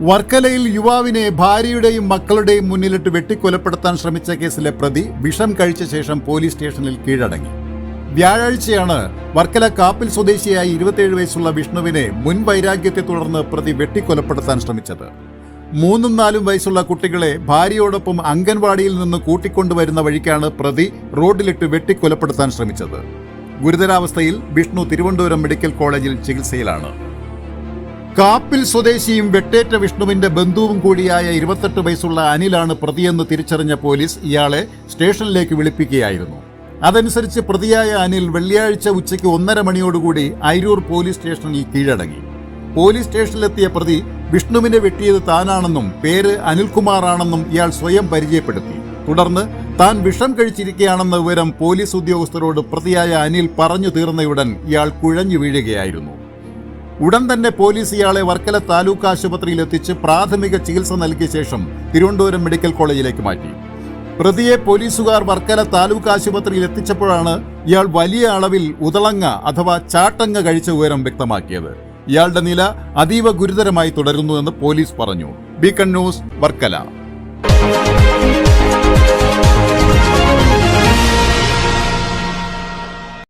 വർക്കലയിൽ യുവാവിനെ ഭാര്യയുടെയും മക്കളുടെയും മുന്നിലിട്ട് വെട്ടിക്കൊലപ്പെടുത്താൻ ശ്രമിച്ച കേസിലെ പ്രതി വിഷം കഴിച്ച ശേഷം പോലീസ് സ്റ്റേഷനിൽ കീഴടങ്ങി. വ്യാഴാഴ്ചയാണ് വർക്കല കാപ്പിൽ സ്വദേശിയായ ഇരുപത്തിയേഴ് വയസ്സുള്ള വിഷ്ണുവിനെ മുൻ വൈരാഗ്യത്തെ തുടർന്ന് പ്രതി വെട്ടിക്കൊലപ്പെടുത്താൻ ശ്രമിച്ചത്. മൂന്നും നാലും വയസ്സുള്ള കുട്ടികളെ ഭാര്യയോടൊപ്പം അംഗൻവാടിയിൽ നിന്ന് കൂട്ടിക്കൊണ്ടുവരുന്ന വഴിക്കാണ് പ്രതി റോഡിലിട്ട് വെട്ടിക്കൊലപ്പെടുത്താൻ ശ്രമിച്ചത്. ഗുരുതരാവസ്ഥയിൽ വിഷ്ണു തിരുവനന്തപുരം മെഡിക്കൽ കോളേജിൽ ചികിത്സയിലാണ്. കാപ്പിൽ സ്വദേശിയും വെട്ടേറ്റ വിഷ്ണുവിന്റെ ബന്ധുവും കൂടിയായ ഇരുപത്തെട്ട് വയസ്സുള്ള അനിലാണ് പ്രതിയെന്ന് തിരിച്ചറിഞ്ഞ പോലീസ് ഇയാളെ സ്റ്റേഷനിലേക്ക് വിളിപ്പിക്കുകയായിരുന്നു. അതനുസരിച്ച് പ്രതിയായ അനിൽ വെള്ളിയാഴ്ച ഉച്ചയ്ക്ക് ഒന്നര മണിയോടുകൂടി അയിരൂർ പോലീസ് സ്റ്റേഷനിൽ കീഴടങ്ങി. പോലീസ് സ്റ്റേഷനിലെത്തിയ പ്രതി വിഷ്ണുവിനെ വെട്ടിയത് താനാണെന്നും പേര് അനിൽകുമാറാണെന്നും ഇയാൾ സ്വയം പരിചയപ്പെടുത്തി. തുടർന്ന് താൻ വിഷം കഴിച്ചിരിക്കുകയാണെന്ന വിവരം പോലീസ് ഉദ്യോഗസ്ഥരോട് പ്രതിയായ അനിൽ പറഞ്ഞു തീർന്നയുടൻ ഇയാൾ കുഴഞ്ഞു വീഴുകയായിരുന്നു. ഉടൻ തന്നെ പോലീസ് ഇയാളെ വർക്കല താലൂക്ക് ആശുപത്രിയിൽ എത്തിച്ച് പ്രാഥമിക ചികിത്സ നൽകിയ ശേഷം തിരുവനന്തപുരം മെഡിക്കൽ കോളേജിലേക്ക് മാറ്റി. പ്രതിയെ പോലീസുകാർ വർക്കല താലൂക്ക് ആശുപത്രിയിൽ എത്തിച്ചപ്പോഴാണ് ഇയാൾ വലിയ അളവിൽ ഉതളങ്ങ അഥവാ ചാട്ടങ്ങ കഴിച്ച വിവരം വ്യക്തമാക്കിയത്. ഇയാളുടെ നില അതീവ ഗുരുതരമായി തുടരുന്നുവെന്ന് പോലീസ് പറഞ്ഞു. Beacon news Varkala.